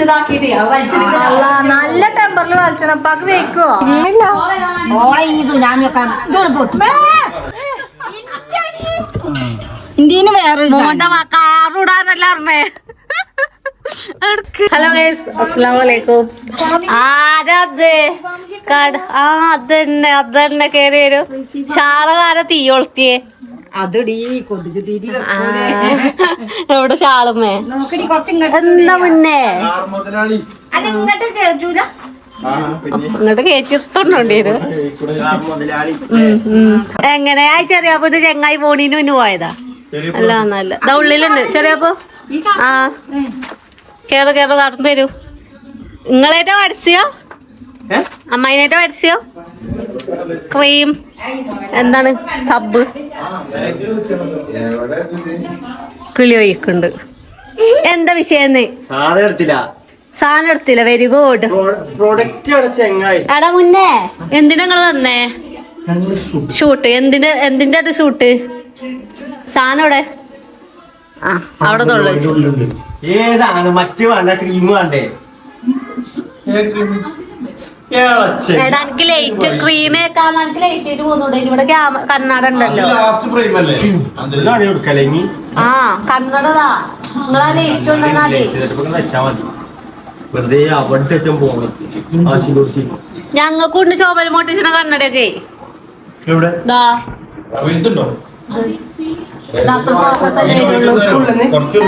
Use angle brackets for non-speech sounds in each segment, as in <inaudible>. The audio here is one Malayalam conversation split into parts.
അല്ല നല്ല ടെമ്പറിൽ വലിച്ചണപ്പാക്ക് വെക്കോ ഓളെ ഈ സുനാമി ഒക്കെ ഇതോടെ പൊട്ടും. ഇന്ത്യന് വേറെ കാറൂടാന്നല്ല അറിഞ്ഞേ ഹലോ ഗൈസ് അസ്സലാമു അലൈക്കും ആരത് കട ആ അതന്നെ അതന്നെ കേറി വരും. ഷാളകാര തീ കൊളുത്തിയേ? അതടി കൊതുക് തിരി ആ, എവിടെ ഷാളുമേ നോക്കടി കുറച്ച് ഇങ്ങോട്ട് എന്താ മുന്നേ? മുതലാളി അല്ല ഇങ്ങോട്ട് വരും മുതലാളി എങ്ങനെ? ആ ചെറിയാപ്പൂന്റെ ചെങ്ങായി പോണീന് മുന്നു പോയതാ? അല്ല നല്ല ഇതാ ഉള്ളിലുണ്ട്. ചെറിയപ്പോ ആ. കേറ കേറ കടന്നു തരൂ നിങ്ങളേറ്റ വരച്ചോ അമ്മായിനേറ്റ വരച്ചോ? ക്രീം. എന്താണ്? സബ് കിളി ഒഴിക്കുന്നുണ്ട്. എന്താ വിഷയം സാധനം എടുത്തില്ല. സാധനം എടുത്തില്ല. വെരി ഗുഡ് എടാ മുന്നേ എന്തിനാ നിങ്ങൾ വന്നേ? ഷൂട്ട് എന്തിന്റെ എന്തിന്റെ ഷൂട്ട് സാധനം ഇവിടെ ആ അവിടെ തൊള്ളു ഏതാണ്? മറ്റു വേണ്ട ക്രീം വേണ്ടേ? എനിക്ക് ലൈറ്റ് ക്രീം എനിക്ക് ലൈറ്റ് പോകുന്നുണ്ട് ഇവിടെ ഉണ്ടല്ലോ ആ കണ്ണടതാ നിങ്ങളാ ലൈറ്റ് ഉണ്ടെന്നാലേ വെറുതെ അവിടെ പോകണം ഞങ്ങൾക്കുണ്ട് ചോമൽ മോട്ടിച്ചിന കണ്ണടയൊക്കെ എവിടെ കുറച്ച്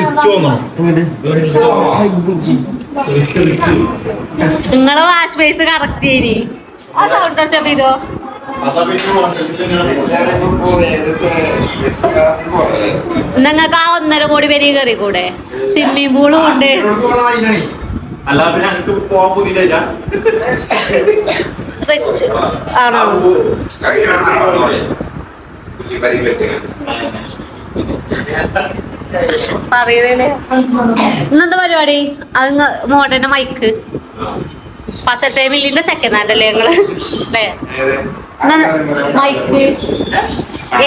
റിച്ച് തോന്നണം നിങ്ങളെ വാഷ് ബേസ് കറക്റ്റ് ചെയ്തി ആ സൗണ്ട് വെച്ചാൽ ചെയ്തോ നിങ്ങൾക്ക് ആ ഒന്നര കോടി പേര് കയറി കൂടെ. സ്വിമ്മിംഗ് പൂളും ഉണ്ട്. ആണോ? ഇന്നെന്താ പരിപാടി? അത് മോഡേന്റെ മൈക്ക് പസൽ മില്ലിന്റെ സെക്കൻഡ് ഹാൻഡ് അല്ലേ ഞങ്ങൾ? അല്ലേ? മൈക്ക്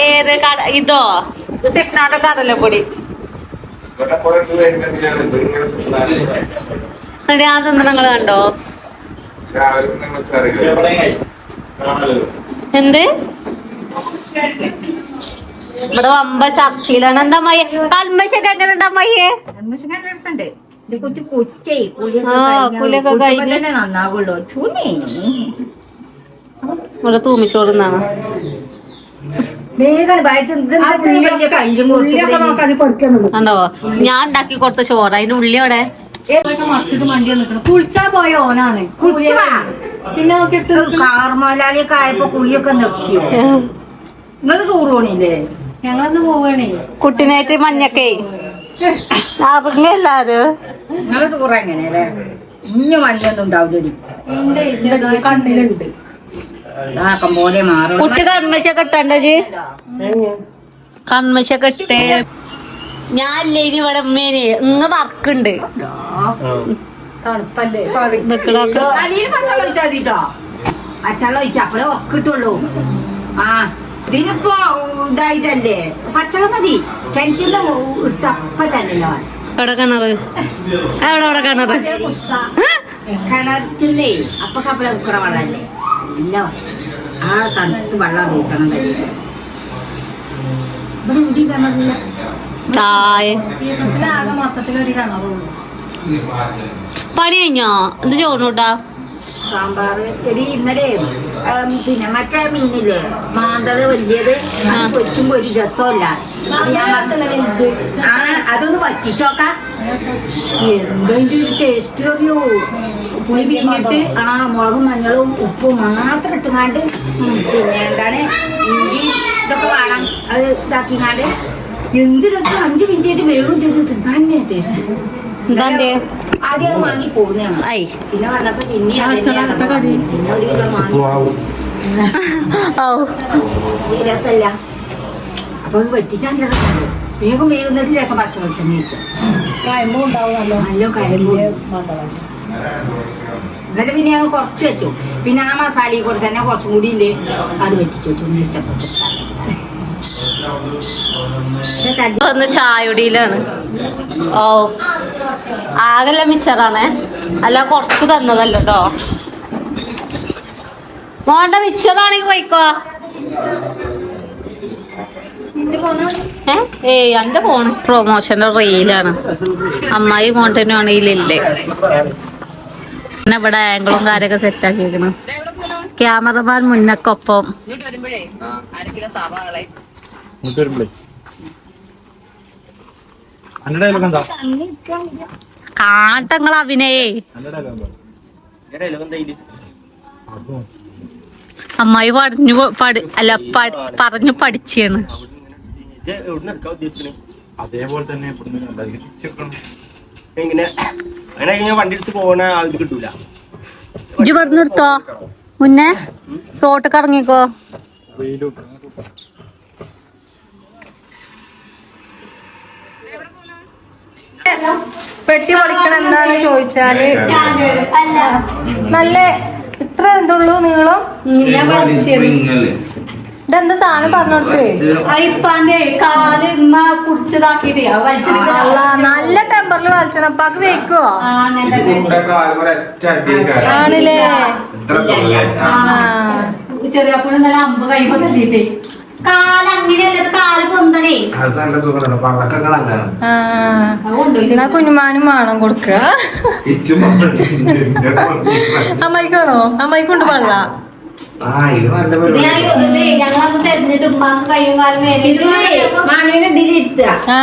ഏത് കട ഇതോ? സിപ്നാന്റെ കടലപ്പൊടി പൊടി. തിന്ന നിങ്ങൾ കണ്ടോ? എന്ത്? ഇവിടെ വമ്പ ചർച്ചയിലാണ് എന്താ മയ്യ കൽമശൊക്കെ എങ്ങനെ ഉണ്ടാ മയ്യേ രസമുണ്ട്. ഇവിടെ തൂമിച്ചോടുന്നാണ്. ണ്ടോ ഞാൻ ഉണ്ടാക്കി കൊടുത്ത ചോറ്. അതിന്റെ ഉള്ളി അവിടെ മറിച്ചിട്ട് മണ്ടി നിൽക്കണം കുളിച്ചാ പോയ ഓനാണ്. പിന്നെ കാർമാലാളിയൊക്കെ ആയപ്പോ കുളിയൊക്കെ നിർത്തിയോ? നിങ്ങൾ ടൂർ പോണില്ലേ? ഞങ്ങളന്ന് പോവാണേ. കുട്ടിനായിട്ട് മഞ്ഞക്കേ. അറിഞ്ഞല്ലാരും എങ്ങനെയല്ലേ ഇഞ്ഞു മഞ്ഞൊന്നും ഉണ്ടാവില്ലടി. കണ്ണിലുണ്ട്. ആക്കം പോലെ മാറും കുട്ടി കൺമശ കെട്ടണ്ടത് കൺമശ കെട്ടേ ഞാനില്ലേ ഇനി ഇവിടെ ഉമ്മേനെ. ഇങ്ങ വർക്കുണ്ട് തണുപ്പല്ലേ? പച്ചവെള്ളം ഒഴിച്ച അപ്പഴേ ഉറക്കിട്ടുള്ളൂ. ആ. ഇതിനിപ്പോ ഇതായിട്ടല്ലേ? പച്ചവെള്ളം മതി. കിണറ്റിന്ന് ഇട്ടപ്പ തന്നെ എവിടെ കിണറ്? എവിടെ എവിടെ കിണറ്? കിണറ്റില്ലേ അപ്പൊ കപ്പള ഉക്കറ വെള്ളല്ലേ? ഇല്ല ആ തണുത്ത് വെള്ളം ഉപയോഗിക്കണം കഴിയും ഇവിടെ ഇവിടെ കിണറില്ല. പണി കഴിഞ്ഞോ? എന്ത് ചോറിനൂട്ടാ സാമ്പാർ എടി ഇന്നലെ പിന്നെ മറ്റേ മീനില്ലേ? മാന്തൾ വലിയത്. വെച്ചുമ്പോ ഒരു രസമല്ല ആ അതൊന്ന് വറ്റിച്ചോക്കാം. എന്തെങ്കിലും ടേസ്റ്റ് അറിയോ? പുളി പിഴിഞ്ഞിട്ട് ആ മുളകും മഞ്ഞളും ഉപ്പും മാത്രം ഇട്ടുങ്ങാണ്ട് പിന്നെ എന്താണ്? ഇഞ്ചി ഇതൊക്കെ വേണം. അത് ഇതാക്കിങ്ങാണ്ട്. എന്ത് രസം. അഞ്ച് മിനിറ്റ് ആയിട്ട് വേഗം ചെയ്ത് തിന്നാനേ ടേസ്റ്റ് എന്താണ്ടേ ആദ്യം വാങ്ങി പോകുന്നതാണ്. പിന്നെ വന്നപ്പോ പിന്നെ ഒരു കിലോ വാങ്ങി രസമല്ല അപ്പൊ രസമുണ്ട് വേഗം വേഗം എന്നിട്ട് രസം പച്ച വെളിച്ചെണ്ണ വെച്ചു നല്ല കയമ്പും. എന്നിട്ട് പിന്നെ ഞങ്ങൾ കുറച്ച് വെച്ചു. പിന്നെ ആ മസാലയിൽ കൂടെ തന്നെ കുറച്ചും കൂടി ഇല്ലേ അത് വെച്ചിട്ട് വെച്ചു. ഒന്ന് ചായയുടിയിലാണ് ഓ. ആകെല്ല മിച്ചറാണ്. അല്ല കുറച്ച് തന്നതല്ലോ കേട്ടോ മോണ്ട മിച്ചറാണെങ്കിൽ പോയിക്കോ ഏ? ഏയ് എന്റെ ഫോണ് പ്രൊമോഷന്റെ റീലാണ്. അമ്മായി മോണ്ടനും ആണെങ്കിലില്ലേ പിന്നെ ഇവിടെ ആംഗിളും കാര്യമൊക്കെ സെറ്റ് ആക്കിയിരിക്കണം ക്യാമറമാൻ മുന്നക്കൊപ്പം. ഇങ്ങോട്ട് വരുമ്പളേ. അന്റെ ഡയലോഗ് എന്താ കാട്ടങ്ങൾ അഭിനയേ അന്റെ ഡയലോഗ് എന്താ അമ്മായി പറഞ്ഞു പഠി അല്ല പറഞ്ഞു പഠിച്ചാണ് അതേപോലെ തന്നെ ഇവിടുന്ന് ഉണ്ടാക്കി എങ്ങനെ? അങ്ങനെ കഴിഞ്ഞാൽ വണ്ടി എടുത്ത് പോകണ ഇത് കിട്ടൂല. ഇജ്ജ് പറഞ്ഞു നിർത്തോ മുന്നേ റോട്ടൊക്കെ ഇറങ്ങിക്കോ. പെട്ടി പൊളിക്കണം എന്താന്ന് ചോദിച്ചാൽ. നല്ല ഇത്ര എന്തുള്ളൂ നീളം? ഇതെന്താ സാധനം പറഞ്ഞോടുത്ത് അത് അല്ല നല്ല ടെമ്പറിൽ വലിച്ചണം. അപ്പാക്ക് വെക്കുവോ? ആണല്ലേ? ആ ചെറിയ അമ്പ അമ്പ് കഴിയുമ്പോ തല്ലിട്ടേ കാൽ അങ്ങനെയല്ല? ഇത് കാൽ പൊന്തണേ. അത് നല്ല സുഖമാണ് പണ്ടക്കൊക്കെ നല്ലതാണ്. എന്നാ കുഞ്ഞുമാനും മാണം കൊടുക്ക ഇച്ചും അമ്മായിക്കാണോ അമ്മായിക്കൊണ്ട് ഇത് ഞങ്ങളന്ന് തെരഞ്ഞിട്ട് ഉമ്മാക്ക് കയ്യും കാലും മാനുവിനെ ഇതിലിരുത്തുക ആ.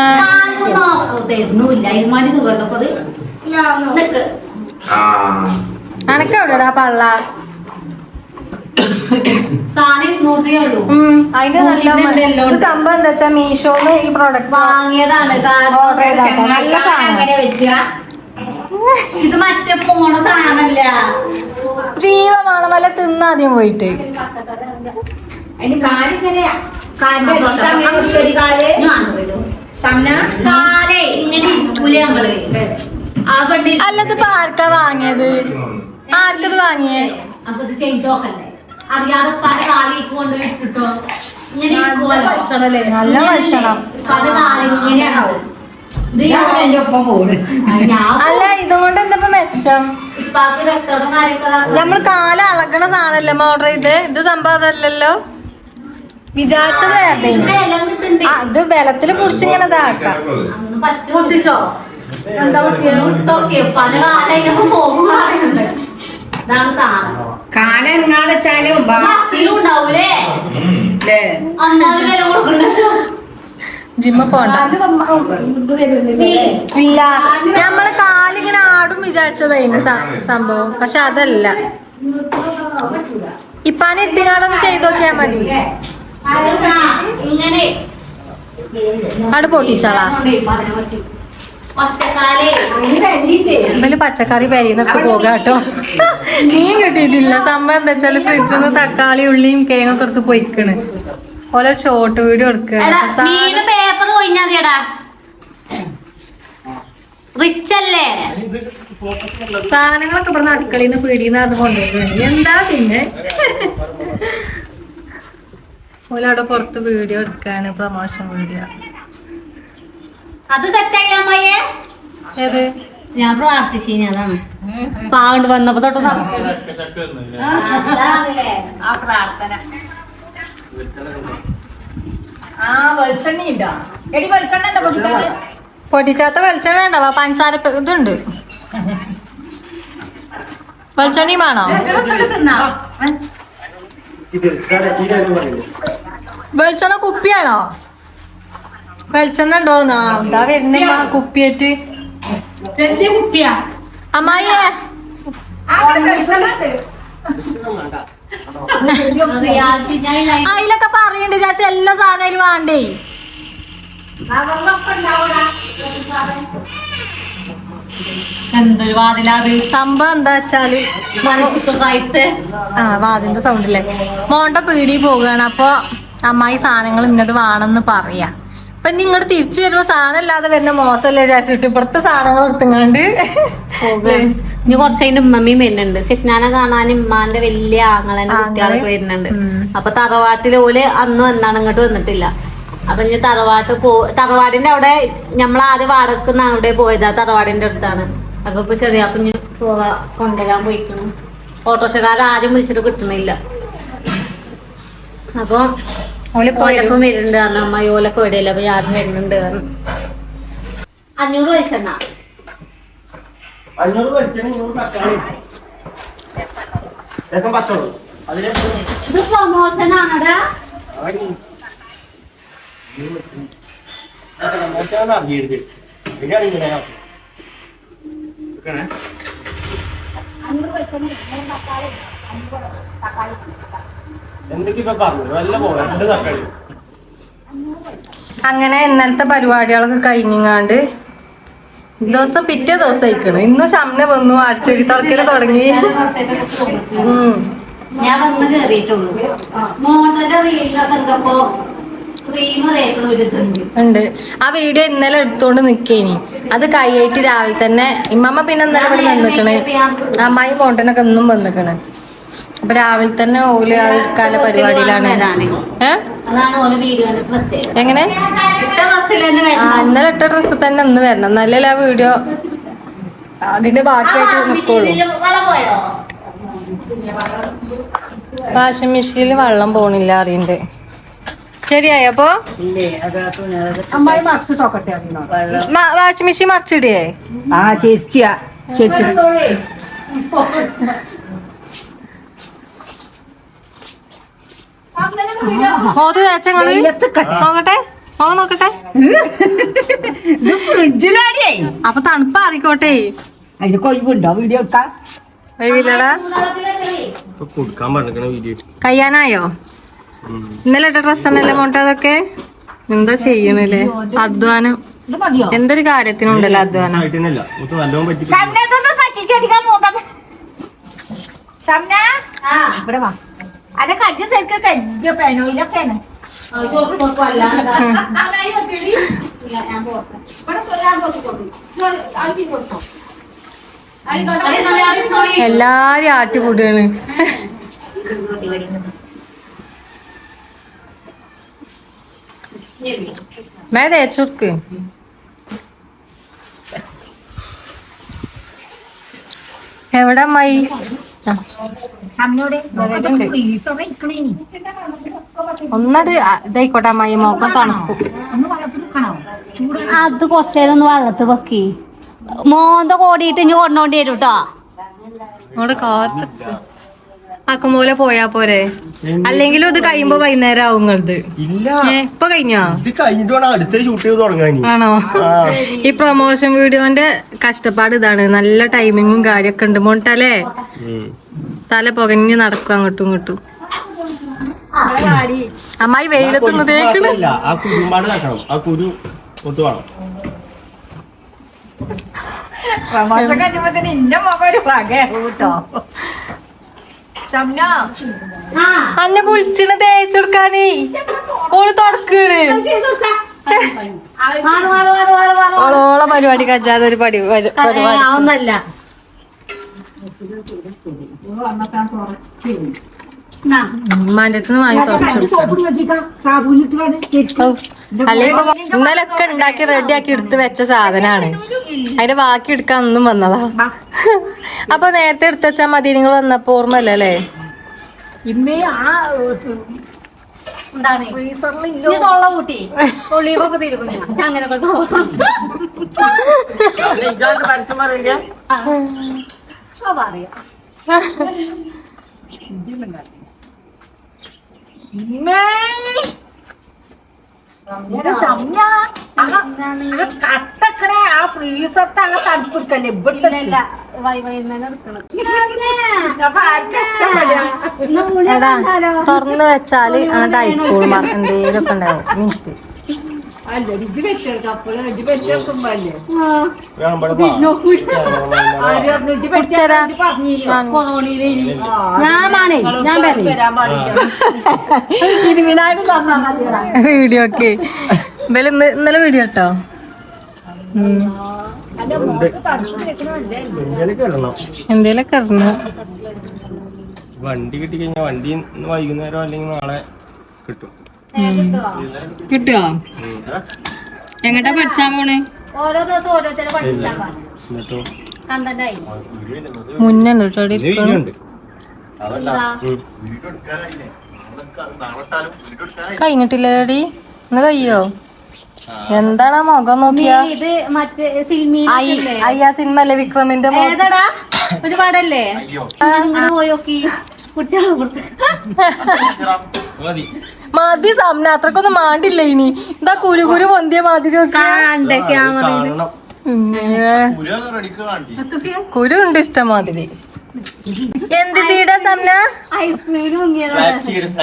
തരുന്നില്ല. ഇരുമാടി സുഖമുണ്ടോ അപ്പൊ അത് നിക്ക്. ആ. അനക്ക് എവിടെടാ പള്ള സാധനം നൂറിയേ ഉള്ളൂ ഉം അതിന്റെ നല്ല. സംഭവം എന്താ വെച്ചാ മീഷോന്ന് ഈ പ്രോഡക്റ്റ് വാങ്ങിയതാണ്. ഓർഡർ നല്ല സാധനം. ഇത് മറ്റേ പോണ സാധനല്ല. ജീവമാണ് വല്ല തിന്നാദ്യം പോയിട്ട്. അതിന് കാലിങ്ങനെ കാലിന്റെ അടിയിൽ അങ്ങനെ വെക്കടി കാൽ? ഷംന? കാലേ ഇങ്ങനെ ഇരിക്കൂലേ ആ വണ്ടി അല്ലത് ഇപ്പൊ ആർക്കാ വാങ്ങിയത്? ആർക്കത് വാങ്ങിയേ? അപ്പൊ ഇത് ചെയ്ത് നോക്കണ്ടേ അറിയാതെ പല കാലി കൊണ്ട് ഇട്ടിട്ടോ? ഇങ്ങനെ നല്ല വലിച്ചണം. പല കാലം ഇങ്ങനെയാണ്. ഇത് ഞാൻ എന്റെ ഒപ്പം പോണ്. ഞാൻ അല്ല ഇതും കൊണ്ട് എന്താ ഇപ്പൊ മെച്ചം? നമ്മൾ കാല അളക്കണ നമ്മൾ കാല അളകണ സാധനല്ലേ ഓർഡർ ചെയ്ത്? ഇത് സംഭവം അതല്ലല്ലോ? വിചാരിച്ചത് വേറെ ഇത് ബലത്തിൽ പിടിച്ചിങ്ങനെ ഇതാക്കാം എന്താ പൊട്ടിയത് വിട്ടോക്കെ പല കാലം പോകും പറയുന്നുണ്ട്. ഇതാണ് സാധനം. കാലെങ്ങാതെ വെച്ചാലും ഉണ്ടാവൂലേ ജിമ്മ പോണ്ട. ഇല്ല. നമ്മൾ കാലിങ്ങനെ ആടും വിചാരിച്ചതായിരുന്നു സംഭവം. പക്ഷെ അതല്ല. ഇപ്പാനെ എത്തിനാടൊന്ന് ചെയ്ത് നോക്കിയാ മതി ആട് പൊട്ടിച്ചാളാ ഇവൽ പച്ചക്കറി പെരീന്നിട്ട് പോകാം കേട്ടോ. മീൻ കിട്ടിയിട്ടില്ല. സംഭവം എന്താ വെച്ചാൽ ഫ്രിഡ്ജിൽ നിന്ന് തക്കാളി ഉള്ളിയും കേങ്ങൊക്കെ എടുത്ത് പൊയ്ക്കണ്. ഓരോ ഷോർട്ട് വീഡിയോ എടുക്കുക എടാ പേപ്പർ കൊയിഞ്ഞാതിയടാ റിച്ച് അല്ലേ? സാധനങ്ങളൊക്കെ ഇവിടെ അടുക്കളയിൽ നിന്ന് പീടിയെന്നാണ് കൊണ്ടുവരുന്നത് എന്താ പിന്നെ? <laughs> ഓല അവിടെ പുറത്ത് വീഡിയോ എടുക്കാണ് പ്രൊമോഷൻ വീഡിയോ. അത് സെറ്റായില്ല അമ്മയെ ഏത്? ഞാൻ പ്രാർത്ഥിച്ചു അതാണ്. പാവണ്ട് വന്നപ്പോ തൊട്ട് ആ പ്രാർത്ഥന. ആ വെളിച്ചെണ്ണ എടി വെളിച്ചെണ്ണ ഉണ്ടോ പൊട്ടിച്ചാത്ത വെളിച്ചെണ്ണ ഉണ്ടാവാ പഞ്ചസാര ഇതുണ്ട്. വെളിച്ചെണ്ണയും വേണോ? വെളിച്ചെണ്ണ കുപ്പിയാണോ? വെളിച്ചെണ്ണ ഉണ്ടോന്നാ? എന്താ വരുന്ന? കുപ്പിയായിട്ട്. അമ്മായിയേ. അതിലൊക്കെ പറയുന്നുണ്ട് വിചാരിച്ച എല്ലാ സാധനം അതിൽ വേണ്ടേ. എന്തൊരു വാതിലാത് സംഭവം എന്താ വെച്ചാൽ മനസ്സിലായിട്ട് ആ വാതിന്റെ സൗണ്ടില്ലേ മോണ്ട പീടി പോവുകയാണ് അപ്പൊ അമ്മായി സാധനങ്ങൾ ഇന്നത് വേണമെന്ന് പറയാ. അപ്പൊ ഇനി ഇങ്ങോട്ട് തിരിച്ചു വരുമ്പോ സാധനം ഇല്ലാതെ വരുന്ന മോശമല്ലേ വിചാരിച്ചിട്ട് ഇപ്പുറത്തെ സാധനങ്ങൾ എടുത്തുങ്ങാണ്ട്. ഇനി കുറച്ചതിന്റെ ഉമ്മമ്മയും വരുന്നുണ്ട്. സിഫ്നാനെ കാണാൻ ഉമ്മാന്റെ വലിയ ആങ്ങളെന്റെ ആങ്ങളെ. കുട്ടികളൊക്കെ വരുന്നുണ്ട്. അപ്പൊ തറവാട്ടിലെ ഓൽ അന്ന് വന്നാണ് ഇങ്ങോട്ട് വന്നിട്ടില്ല. അപ്പൊ ഇനി തറവാട്ട് പോ തറവാടിന്റെ അവിടെ നമ്മൾ ആദ്യം വാടക്കുന്ന അവിടെ പോയതാ. തറവാടിന്റെ അടുത്താണ്. അപ്പൊ ഇപ്പൊ ചെറിയ അപ്പൊ ഇനി പോവാ കൊണ്ടുവരാൻ പോയിക്കണം. ഓട്ടോറിക്ഷക്കാരെ ആരും വിളിച്ചിട്ട് കിട്ടണില്ല അപ്പൊ ഓലൊക്കെ വരുന്നുണ്ട് കാരണം അമ്മ ഓലൊക്കെ വിടയില്ല അപ്പൊ ഞാനും വരുന്നുണ്ട് അഞ്ഞൂറ് പൈസ എന്നാ അഞ്ഞൂറ് തക്കാളി. ഇത് പ്രൊമോഷൻ ആണടാ മോശമാണ് അറിയരുത്. തക്കാളി വെക്കണേ. എന്തൊക്കെ ഇപ്പൊ പറഞ്ഞു. നല്ല രണ്ട് തക്കാളി. അങ്ങനെ ഇന്നലത്തെ പരിപാടികളൊക്കെ കഴിഞ്ഞിങ്ങാണ്ട് ദിവസം പിറ്റേ ദിവസം അയക്കണം ഇന്നും ശമന വന്നു അടിച്ചൊരി തുളക്കൽ തുടങ്ങി. ഞാൻ വന്ന് കേറിയിട്ടുള്ളൂ. റീലിലൊക്കെ എന്തൊക്കെ ഉണ്ട്. ആ വീഡിയോ ഇന്നലെ എടുത്തോണ്ട് നിക്കേനി. അത് കൈയായിട്ട് രാവിലെ തന്നെ. ഇമ്മമ്മ പിന്നെ ഇന്നലെ ഇവിടെ നിന്നിക്കണ്. അമ്മായി മോണ്ടനൊക്കെ ഇന്നും വന്നിക്കണ്. അപ്പൊ രാവിലെ തന്നെ ഓൽ ആ എടുക്കാനുള്ള പരിപാടിയിലാണ്. എങ്ങനെ? ഇന്നലെ ഇട്ട ഡ്രസ്സ് തന്നെ ഇന്ന് വരണം. എന്നാലല്ലേ ആ വീഡിയോ അതിന്റെ ബാക്കിയായിട്ട് നിൽക്കുള്ളൂ വാഷിംഗ് മെഷീനിൽ വെള്ളം പോണില്ല അറിയണ്ട്. ശരിയായി അപ്പൊ? അമ്മായി മറച്ചു തോക്കട്ടെ അതിനോട് മ- വാഷിംഗ് മെഷീൻ മറിച്ചിടേ ആ ചേച്ചിയാ. ചേച്ചി. മോത്ത് തേച്ചങ്ങൾ നോക്കട്ടെ. ഫ്രിഡ്ജിലാടിയേ. അപ്പൊ തണുപ്പ് ആറിക്കോട്ടെ അതിന് കൊഴിവുണ്ടോ? വീഡിയോ കയ്യാനായോ? ഇന്നലെ ഇട്ട ഡ്രസ് തന്നെയല്ലേ മോട്ടെ അതൊക്കെ? എന്താ ചെയ്യണല്ലേ? അധ്വാനം. എന്തൊരു കാര്യത്തിനുണ്ടല്ലോ അധ്വാനം? ഇവിടെ വാ. അതെ കജ്ജ ശരിക്കും കജ്ജ പെനോയിലൊക്കെയാണ് എല്ലാരും ആട്ടിക്കൂട്ടാണ് മേ തേച്ചു കൊടുക്ക്. എവിടെ അമ്മായി? ഒന്നട് ഇതായിക്കോട്ടെ അമ്മായി മോക്കം തണുക്കും അത് കുറച്ചേരം ഒന്ന് വെള്ളത്ത് വെക്കി മോന്ത കോടിയിട്ട് ഇനി കൊണ്ടോണ്ടി വരും കേട്ടോ അവിടെ കാത്ത് ആക്കുമ്പോലെ പോയാ പോരെ. അല്ലെങ്കിലും ഇത് കഴിയുമ്പോ വൈകുന്നേരം ആവും നിങ്ങളത് ഇപ്പൊ കഴിഞ്ഞോ? ഇത് കഴിഞ്ഞിട്ട് അടുത്ത ഷൂട്ട് ചെയ്ത് തുടങ്ങാൻ ആണോ? ഈ പ്രൊമോഷൻ വീഡിയോന്റെ കഷ്ടപ്പാട് ഇതാണ്. നല്ല ടൈമിങ്ങും കാര്യൊക്കെ ഉണ്ട്. മോട്ടല്ലേ തല പുകഞ്ഞ് നടക്കും അങ്ങോട്ടും ഇങ്ങോട്ടും. അമ്മായി വെയിലത്തുനിന്ന് തേക്കണ് പ്രമോഷൻ കഴിഞ്ഞപ്പോ ഇന്ന വകയാവും കേട്ടോ. അന്നെ തേച്ചു കൊടുക്കാനേ. ഓൾ തുടക്കണ്. ഓളോളെ പരിപാടി കജാതെ ഒരു പടി പരി- പരിപാടി. ഒന്നല്ല ഉമ്മാന്റെ അടുത്ത് നിന്ന് വാങ്ങി തുടച്ചു. ഇന്നലൊക്കെ ഉണ്ടാക്കി റെഡി ആക്കി എടുത്ത് വെച്ച സാധനാണ്. അതിന്റെ ബാക്കി എടുക്കാൻ ഒന്നും വന്നതാ. <laughs> അപ്പൊ നേരത്തെ എടുത്ത് വെച്ചാ മതി. നിങ്ങൾ വന്നപ്പോ ഓർമ്മല്ലേ ആ ഞാൻ അങ്ങനെ <laughs> കട്ടക്കണേ ആ തണുപ്പിക്കല്ലേ തുറന്ന് വെച്ചാൽ അങ്ങോട്ട് ആയിക്കോളും എന്തെങ്കിലും ഒക്കെ ഉണ്ടാവും. മിനിറ്റ്. അല്ല? ഇജ്ജ് ഇജ്ജ് ഞാൻ ഞാനാണേ. വീഡിയോ ഒക്കെ. ഇന്നലെ ഇന്നലെ വീഡിയോ കേട്ടോ എന്തേലൊക്കെ വണ്ടി കിട്ടി കഴിഞ്ഞാൽ വണ്ടി വൈകുന്നേരം അല്ലെങ്കിൽ നാളെ കിട്ടും. കിട്ടുവോ? എങ്ങട്ടാ പഠിച്ചാ പോണേ? ഓരോ ദിവസം ഓരോരുത്തരെ പഠിച്ചാൽ എന്നിട്ടോ? കണ്ടന്റായി മുന്നേ കഴിഞ്ഞിട്ടില്ലേടി. ഇന്ന് കയ്യോ? എന്താണ് ആ മുഖം നോക്കിയാ? ഇത് മറ്റേ അയ്യാ സിനിമ അല്ലേ വിക്രമിന്റെ ഏതാടാ? ഒരു പാടല്ലേ ഇങ്ങനെ പോയി നോക്കി. കുട്ടികളെ കൊടുത്ത്. മതി മതി അത്രക്കൊന്നും മാണ്ടില്ല ഇനി. എന്താ കുരു കുരു പൊന്തിയ മാതിരി കണ്ടേ ക്യാമറയിൽ കാണണം കുരു ഉണ്ട് ഇഷ്ടം മാതിരി എന്ത് സീഡാ സംന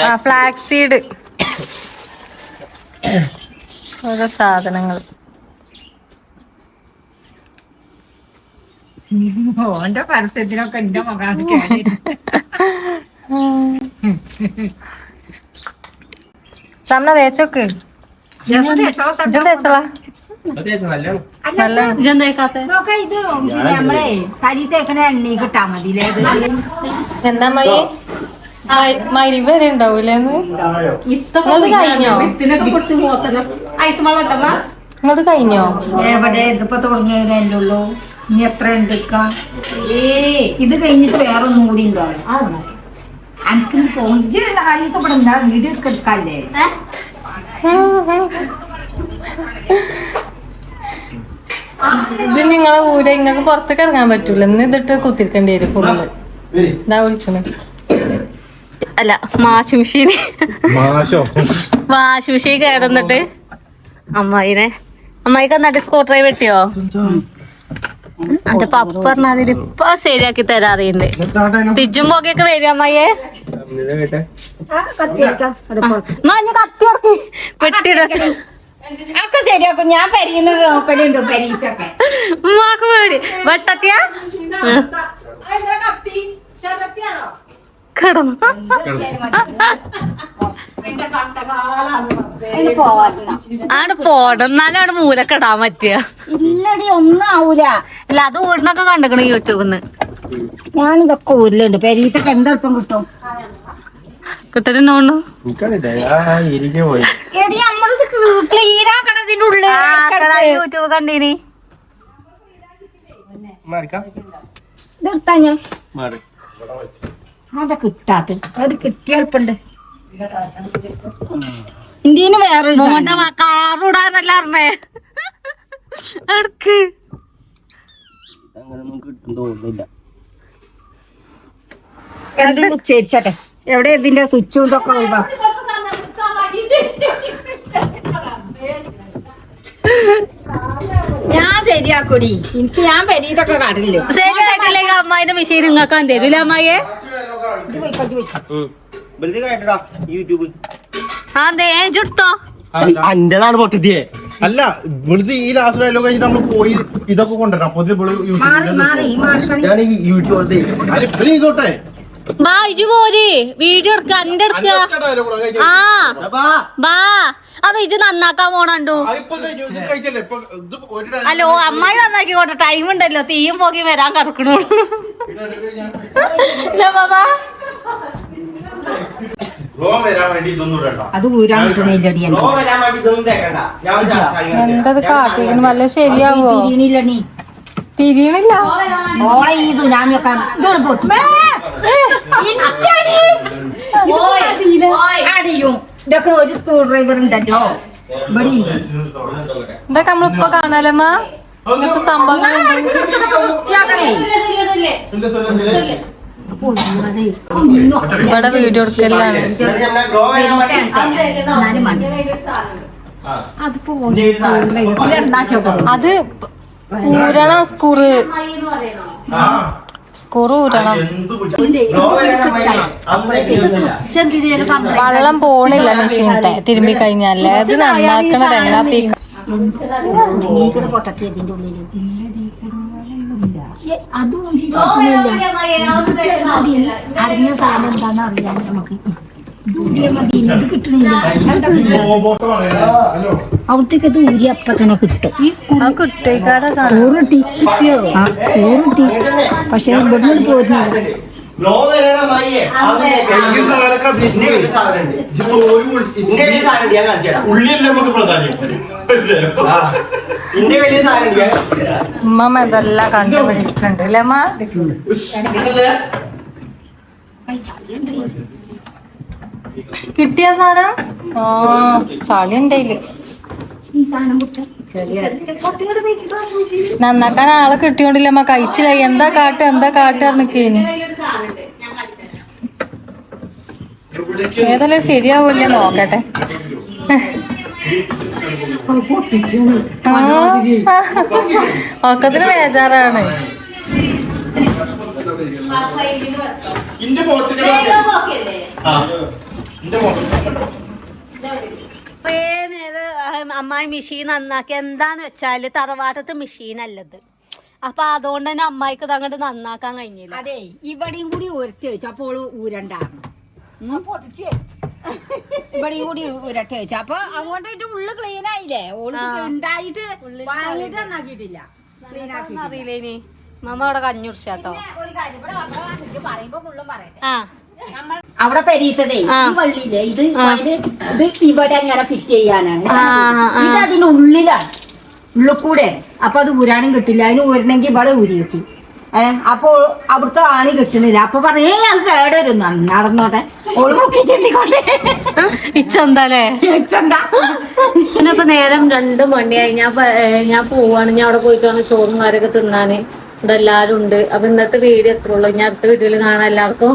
ആ. Flax seed. ഓരോ സാധനങ്ങൾ. ഓന്റെ പരസ്യത്തിനൊക്കെ എന്റെ മുഖം <laughs> സംന തേച്ചോക്ക് ഇജ്ജും തേച്ചോളാ അത്യാവശ്യം നല്ലതാണ്. നല്ല ഇതെന്തേക്കാത്ത നോക്ക ഇത് പിന്നെ നമ്മളെ തലി തേക്കണ എണ്ണ കിട്ടാ മതി എന്താ മൈ മരി വരെ ഉണ്ടാവൂലേ നിങ്ങളത് കഴിഞ്ഞോ? നിങ്ങളത് കഴിഞ്ഞോ? എവിടെ? ഇതിപ്പോ തുടങ്ങിയതല്ലേ ഉള്ളൂ. ഇനി എത്ര എടുക്കാം ഇത് കഴിഞ്ഞിട്ട് വേറെ ഒന്നും കൂടി ഉണ്ടാവും എനിക്ക് പോഞ്ച് എന്താ വീഡിയോ ഒക്കെ എടുക്കാല്ലേ? ഇത് നിങ്ങളെ ഊരെ ഇങ്ങക്ക് പുറത്തേക്ക് ഇറങ്ങാൻ പറ്റൂല. ഇന്ന് ഇതിട്ട് കുത്തിരിക്കേണ്ടി വരും ഫുള്ള്. ഇതാ വിളിച്ചണ് അല്ല മാഷ് മെഷീൻ മാഷോ വാഷിംഗ് മെഷീൻ കേടന്നിട്ട് അമ്മായിനെ. അമ്മായിക്ക് എന്നിട്ട് സ്കൂട്ടറായി ഡ്രൈവ് വെട്ടിയോ എന്റെ പപ്പ പറഞ്ഞാൽ ഇപ്പൊ ശരിയാക്കി തരാറിയുണ്ട്. തിജും പോകെയൊക്കെ വരും മഞ്ഞ കത്തി ഒക്കെ ശരിയാക്കും. ഞാൻ പരിയുന്നത് നോക്കലുണ്ട് ഉമ്മാക്ക് പേടി. കിടന്നു. ആട് പോടെന്നാലും അവിടെ മൂലൊക്കെ ഇടാൻ പറ്റിയ. ഇല്ലടി ഒന്നും ആവൂല. അല്ല അത് ഊരിനൊക്കെ കണ്ടിക്കണ യൂട്യൂബിന്ന്. ഞാനിതൊക്കെ ഊരിലുണ്ട്. പെരീത്തൊക്കെ എന്തെളുപ്പം കിട്ടും? പോയി. എടി നമ്മളിത് ക്ലീൻ ആക്കണതിന്റെ ഉള്ളിൽ യൂട്യൂബ് കണ്ടീനി. മാറിക്കാം. ഇതെടുത്താ ഞാൻ. മാറി. അതാ കിട്ടാത്ത. അത് കിട്ടിയ എളുപ്പുണ്ട്. ഇന്ത്യന് വേറെ മോന്റെ കാറിടാനല്ല അറിഞ്ഞേ അടുക്ക് ഉച്ചരിച്ചട്ടെ. എവിടെ ഇതിന്റെ സ്വിച്ചും ഇതൊക്കെ ഒഴിവാ ഞാൻ ശരിയാക്കൂടി. എനിക്ക് ഞാൻ പെരീതൊക്കെ കാട്ടില്ലേ. ശരിയാക്കില്ലെങ്കിൽ അമ്മായിന്റെ മെഷീൻ നിങ്ങൾക്കാൻ തരൂല അമ്മായിയെ? അന്റേതാണ് പൊട്ടത്തിയേ അല്ല ഇവിടുത്തെ ഈ ലാസ്റ്റ് ഡയലോഗ് കഴിഞ്ഞിട്ട് നമ്മൾ പോയി ഇതൊക്കെ കൊണ്ടുവരണം അപ്പൊ യൂട്യൂബ് ചെയ്തോട്ടെ ബാ ഇജു പോര്. വീഡിയോ എടുക്ക എന്റെ എടുക്ക. ആ. ബാ അപ്പൊ ഇത് നന്നാക്കാൻ പോണണ്ടു കഴിച്ചല്ലേ? ഇപ്പൊ ഇത് ഒരു അല്ലോ അമ്മായി നന്നാക്കിക്കോട്ടെ ടൈം ഉണ്ടല്ലോ. തീയും പോകി വരാൻ കിടക്കണുള്ളൂ ബാബാ. എന്തത് കാട്ടിക്കണ് വല്ല ശരിയാവോ? തിരിയണില്ല ഓളെ ഈ സുനാമി ഒക്കെ ഇതോട് പൊട്ടി. ഇല്ലടി. അടിയും. ഇതൊക്കെ ഒരു സ്ക്രൂ ഡ്രൈവർ ഉണ്ടല്ലോ. ഇവിടെ. ഇതൊക്കെ നമ്മളിപ്പോ കാണാലമ്മ ഇങ്ങനത്തെ ഒന്നും ഇവിടെ വീഡിയോ എടുക്കലാണ്. അത് പൂരണ സ്കൂറ് ഊരണം അപ്പഴേ വെള്ളം പോണില്ല മെഷീനിട്ടെ തിരുമ്പി കഴിഞ്ഞാലേ അത് നന്നാക്കണ രണ്ടാ ഏ, അതും അടങ്ങിയ സാധനം എന്താണെന്ന് അറിയാൻ നമുക്ക്. അവിടത്തേക്ക് ദൂരി അപ്പൊ തന്നെ കിട്ടും കിട്ടി ആ പക്ഷെ ഇവിടുന്ന് തരാം. ഉമ്മമ്മ ഇതെല്ലാം കണ്ടുപിടിച്ചിട്ടുണ്ട് അല്ലേ അമ്മ? കിട്ടിയ സാധനം? ആ ചളി ഉണ്ടേൽ നന്നാക്കാൻ ആളെ കിട്ടിയോണ്ടില്ല അമ്മ കഴിച്ചില്ല. എന്താ കാട്ട് എന്താ കാട്ട് അറിഞ്ഞിക്കേന് ഏതല്ലേ ശരിയാവൂല നോക്കട്ടെ. ഒക്കത്തിന് ബേജാറാണ്. ഇന്റെ മോട്ടിന് കുറേ നേരം അമ്മായി മെഷീൻ നന്നാക്കി എന്താന്ന് വെച്ചാൽ തറവാട്ടത്ത് മെഷീൻ അല്ലത്. അപ്പൊ അതുകൊണ്ട് തന്നെ അമ്മായിക്ക് അങ്ങോട്ട് നന്നാക്കാൻ കഴിഞ്ഞില്ല. അതെ ഇവിടെയും കൂടി ഉരട്ടി വെച്ചു. അപ്പോൾ ഊരണ്ടായിരുന്നു ഇവിടെയും കൂടി ഉരട്ടി വെച്ചു. അപ്പൊ അങ്ങോട്ട് ഉള്ളു ക്ലീൻ ആയില്ലേ? ഓൾക്ക് ഉണ്ടായിട്ട് വാങ്ങിട്ട് നന്നാക്കിയിട്ടില്ല. ക്ലീൻ ആക്കി അറിയില്ല ഇനി. മമ്മ അവിടെ കഞ്ഞുടിച്ചാട്ടോ ഒരു കാര്യം ഇവിടെ വന്നോ വന്നിട്ട് പറയുമ്പോ ഫുള്ളും പറയട്ടെ. ആ. അവിടെ പെരീത്തതേ. ഈ വള്ളിയിലെ ഇത് ഇത് ഇവിടെ എങ്ങനെ ഫിറ്റ് ചെയ്യാനാണ്. ഇത് അതിനുള്ളിലാണ് ഉള്ളിൽ കൂടെ. അപ്പൊ അത് ഊരാനും കിട്ടില്ല. അതിന് ഊരണെങ്കിൽ ഇവിടെ ഊരി കിട്ടി ഏ അപ്പൊ അവിടുത്തെ ആണി കിട്ടണില്ല. അപ്പൊ പറഞ്ഞേ അത് കേടരും. നടന്നോട്ടെ. ഓൾ നോക്കി ചെല്ലിക്കോട്ടെ ഇച്ചെന്താലേ? നേരം രണ്ട് മണിയായി. ഞാൻ ഞാൻ പോവാണ്. ഞാൻ അവിടെ പോയിട്ടാണ് ചോറും കാര്യമൊക്കെ തിന്നാന്. ഇവിടെ എല്ലാരും ഉണ്ട്. അപ്പൊ ഇന്നത്തെ വീഡിയോ എത്ര ഉള്ളൂ. ഞാൻ അടുത്ത വീഡിയോയിൽ കാണാം. എല്ലാവർക്കും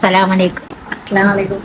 സലാമലൈക്കും അസ്സലാമലൈക്കും.